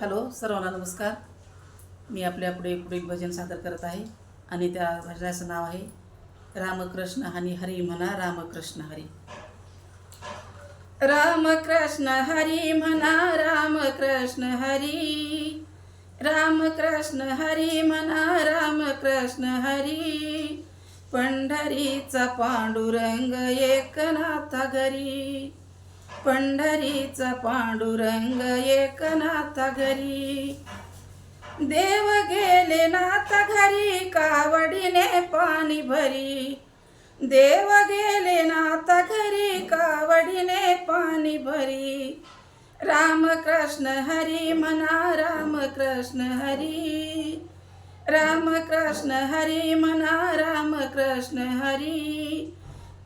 Hello सर्वांना नमस्कार. मी आपल्या पुढे पुढील भजन सादर करत आहे आणि त्या भजनाचं नाव आहे रामकृष्ण हरी हरी म्हणा रामकृष्ण हरी. रामकृष्ण हरी म्हणा रामकृष्ण हरी. रामकृष्ण हरी म्हणा रामकृष्ण हरी. पंढरीचा पांडुरंग एकनाथा घरी. पंढरीचा पांडुरंग एकनाथा घरी. देव गेले नाथा घरी कावडीने पाणी भरी. देव गेले नाथा घरी कावडीने पाणी भरी. रामकृष्ण हरी म्हणा रामकृष्ण हरी. रामकृष्ण हरी म्हणा रामकृष्ण हरी.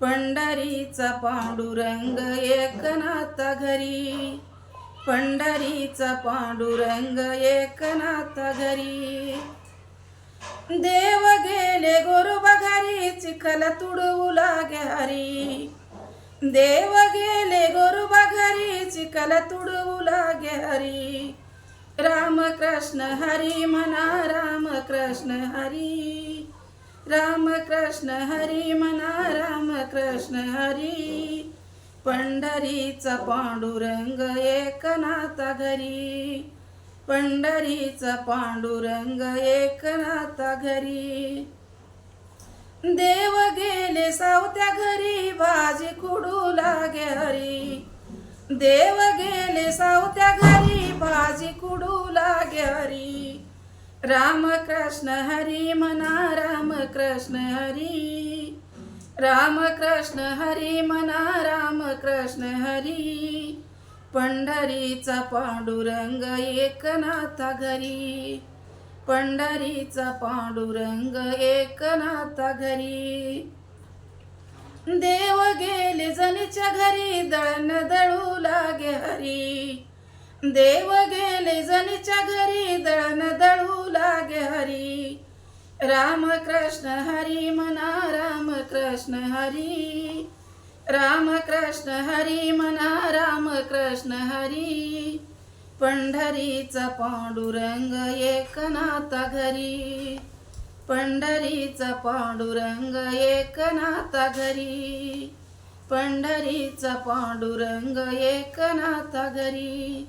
पंढरीचा पांडुरंग एकनाथा घरी. पंढरीचा पांडुरंग एकनाथा घरी. देव गेले गोरोबा घरी चिखल तुडवू लागे हरी देव गेले गोरोबा घरी चिखल तुडवू लागे हरी रामकृष्ण हरी म्हणा रामकृष्ण हरी. राम कृष्ण हरी म्हणा रामकृष्ण हरी. पंढरीचा पांडुरंग एकनाथा घरी. पंढरीचा पांडुरंग एकनाथा घरी. देव गेले सावत्या घरी भाजी कुडू लागे हरी. देव गेले सावत्या घरी भाजी कुडू लागे हरी. रामकृष्ण हरी म्हणा रामकृष्ण हरी। रामकृष्ण हरी म्हणा रामकृष्ण हरी। पंढरीचा पांडुरंग एकनाथा घरी। पंढरीचा पांडुरंग एकनाथा घरी। देव गेले जनीच्या घरी दळण दळू लागे हरी। देव गेले जनीच्या घरी दळण दळू लागे हरी. रामकृष्ण हरी म्हणा रामकृष्ण हरी. रामकृष्ण हरी म्हणा रामकृष्ण हरी. पंढरीचा पांडुरंग एकनाथ घरी. पंढरीचा पांडुरंग एकनाथ घरी. पंढरीचा पांडुरंग एकनाथ घरी.